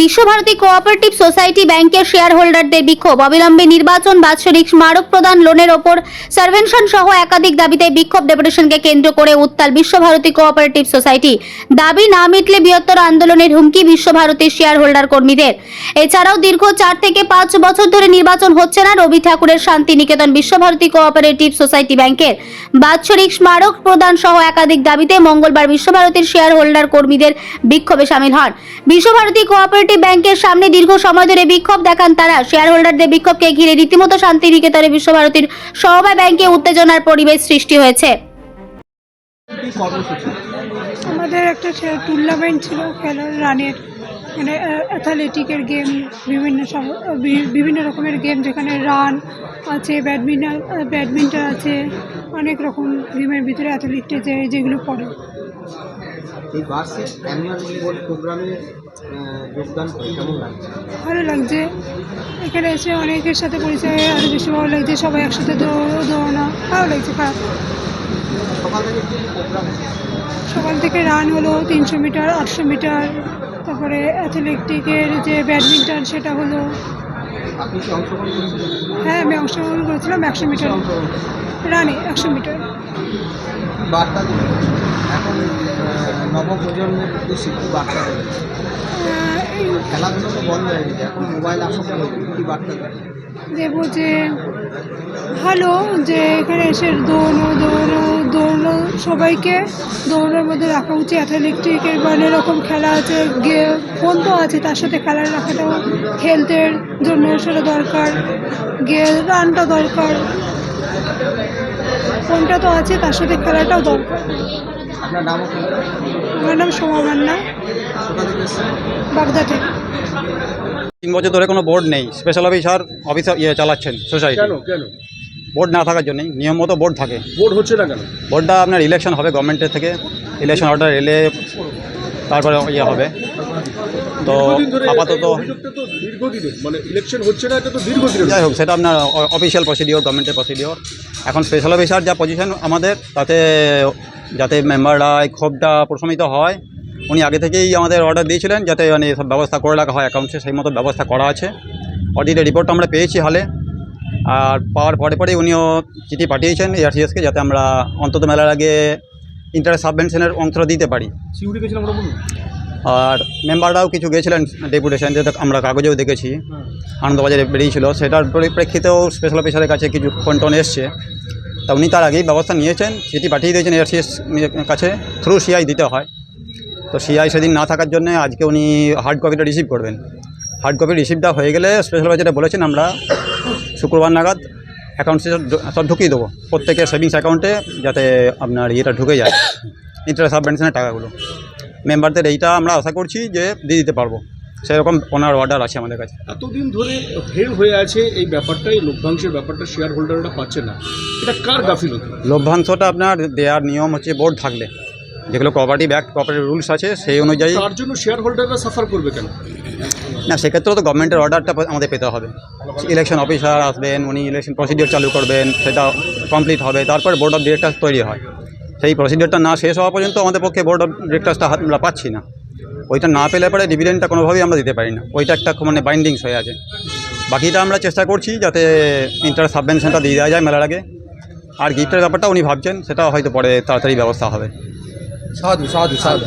Visva Bharati cooperative society ব্যাংকের share হোল্ডারদের বিক্ষোভ। অবিলম্বে নির্বাচন, বাৎসরিক স্মারক প্রদান লোনের ওপর সার্ভেনশন সহ একাধিক দাবিতে বিক্ষোভ ডেপুটেশনকে কেন্দ্র করে উত্তাল বিশ্বভারতী কোঅপারেটিভ সোসাইটি দাবি না মিটলে বৃহত্তর আন্দোলনের হুমকি বিশ্বভারতীর শেয়ার হোল্ডার কর্মীদের। এছাড়াও দীর্ঘ চার থেকে পাঁচ বছর ধরে নির্বাচন হচ্ছে না রবি ঠাকুরের শান্তিনিকেতন বিশ্বভারতী কোঅপারেটিভ সোসাইটি ব্যাংকের বাৎসরিক স্মারক প্রদান সহ একাধিক দাবিতে মঙ্গলবার বিশ্বভারতীর শেয়ার হোল্ডার কর্মীদের বিক্ষোভে সামিল হন। বিশ্বভারতী কোঅপারেটিভ ব্যাংকের সামনে দীর্ঘ সময় ধরে বিক্ষোভ দেখান তারা। শেয়ার হোল্ডারদের বিক্ষোভকে ঘিরে রীতিমতো শান্তি শান্তিনিকেতনে বিশ্বভারতীর সমবায় ব্যাংকে উত্তেজনার পরিবেশ সৃষ্টি হয়েছে। আমাদের একটা টুর্নামেন্ট ছিল খেলার রানের মানে অ্যাথলেটিকের গেম বিভিন্ন বিভিন্ন রকমের গেম যেখানে রান আছে ব্যাডমিন্টন ব্যাডমিন্টন আছে, অনেক রকম গেমের ভিতরে অ্যাথলেটে যে যেগুলো পড়ে। এই বার্ষিক অ্যানুয়াল বোর্ড প্রোগ্রামে যোগদান করে কেমন লাগছে? ভালো লাগছে। এখানে এসে অনেকের সাথে পরিচয় হয়ে আরও বেশি ভালো লাগছে। সবাই একসাথে দৌড় দৌড়ানো ভালো লাগছে খারাপ সকাল থেকে প্রোগ্রাম সকাল থেকে রান হলো তিনশো মিটার আটশো মিটার। তারপরে অ্যাথলেটিকের যে ব্যাডমিন্টন সেটা হলো। হ্যাঁ আমি অংশগ্রহণ করেছিলাম একশো মিটার। রানে একশো মিটার। বার্তা এখন নবপ্রজন্মের উদ্দেশ্যে কি বার্তা আহ, খেলাধুলো তো বন্ধ হয়ে গেছে এখন মোবাইল আসক্ত হয়েছে কি বার্তা দেবো যে ভালো যে এখানে এসে দৌড়ো দৌড়ো দৌড়ো সবাইকে দৌড়োর মধ্যে রাখা উচিত। অ্যাথলেটিকের অনেক রকম খেলা আছে ফোন তো আছে তার সাথে খেলা রাখাটাও হেলথের জন্য সেটা দরকার। গে রানটা দরকার। ফোনটা তো আছে তার সাথে খেলাটাও দরকার। আপনার নামও কি আমার নাম সোমা মান্না? বাগদা থেকে তিন বছর ধরে কোনো বোর্ড নেই। স্পেশাল অফিসার অফিসার ইয়ে চালাচ্ছেন সোসাইটি কেন কেন? বোর্ড না থাকার জন্যই। নিয়ম মতো বোর্ড থাকে। ভোট হচ্ছে না কেন? বোর্ডটা আপনার ইলেকশন হবে গভর্নমেন্টের থেকে। ইলেকশন অর্ডার এলে তারপরে ইয়ে হবে। তো আপাতত দীর্ঘদিনের। মানে ইলেকশন হচ্ছে না এটা তো দীর্ঘদিনের যাই হোক সেটা আপনার অফিসিয়াল প্রসিডিওর গভর্নমেন্টের প্রসিডিওর এখন স্পেশাল অফিসার যা পজিশন আমাদের, তাতে যাতে মেম্বাররা এই ক্ষোভটা প্রশমিত হয়, উনি আগে থেকেই আমাদের অর্ডার দিয়েছিলেন যাতে মানে সব ব্যবস্থা করে রাখা হয় অ্যাকাউন্টসে সেই মতো ব্যবস্থা করা আছে। অডিটের রিপোর্টটা আমরা পেয়েছি হালে। আর পাওয়ার পরে পরেই উনিও চিঠি পাঠিয়েছেন এআরসিএসকে যাতে আমরা অন্তত মেলার আগে ইন্টারেস্ট সাবভেনশনের অংশটা দিতে পারি। আর মেম্বাররাও কিছু গেছিলেন ডেপুটেশন যেটা আমরা কাগজেও দেখেছি, আনন্দবাজারে বেরিয়েছিল, সেটার পরিপ্রেক্ষিতেও স্পেশাল অফিসারের কাছে কিছু ফোন টোন এসছে। তা উনি তার আগেই ব্যবস্থা নিয়েছেন, চিঠি পাঠিয়ে দিয়েছেন এআরসিএস কাছে থ্রু সিআই দিতে হয়। তো সিআই সেদিন না থাকার জন্য আজকে উনি হার্ড কপিটা রিসিভ করবেন। হার্ড কপি রিসিভটা হয়ে গেলে স্পেশাল অফিসারে বলেছেন, আমরা শুক্রবার নাগাদ অ্যাকাউন্টসে সব ঢুকিয়ে দেবো। প্রত্যেকের সেভিংস অ্যাকাউন্টে যাতে আপনার ইয়েটা ঢুকে যায় ইন্টারেস্ট সাবভেনশনের টাকাগুলো। মেম্বারদের এইটা আমরা আশা করছি যে দিয়ে দিতে পারব। সেরকম ওনার অর্ডার আছে আমাদের কাছে। এতদিন ধরে ফেল হয়ে আছে এই ব্যাপারটা এই লভ্যাংশের ব্যাপারটা শেয়ার হোল্ডাররা পাচ্ছে না। এটা কার গাফিলতি? লভ্যাংশটা আপনার দেওয়ার নিয়ম হচ্ছে বোর্ড থাকলে। যেগুলো কোঅপারেটিভ অ্যাক্ট কোঅপারেটিভ রুলস আছে সেই অনুযায়ী তার জন্য শেয়ার হোল্ডাররা সাফার করবে কেন? না সেক্ষেত্রেও তো গভর্নমেন্টের অর্ডারটা আমাদের পেতে হবে। ইলেকশন অফিসার আসবেন উনি ইলেকশন প্রসিডিওর চালু করবেন সেটা কমপ্লিট হবে তারপর বোর্ড অফ ডিরেক্টর্স তৈরি হয়। সেই প্রসিডিওরটা না শেষ হওয়া পর্যন্ত আমাদের পক্ষে বোর্ড অফ ডিরেক্টার্সটা আমরা পাচ্ছি না। ওইটা না পেলে পরে ডিভিডেন্ডটা কোনোভাবেই আমরা দিতে পারি না। ওইটা একটা মানে বাইন্ডিংস হয়ে আছে। বাকিটা আমরা চেষ্টা করছি যাতে ইন্টারেস্ট সাবভেনশনটা দিয়ে দেওয়া যায় মেলার আগে। আর গিফটের ব্যাপারটা উনি ভাবছেন, সেটা হয়তো পরে তাড়াতাড়ি ব্যবস্থা হবে। সাধু সাধু সাধু।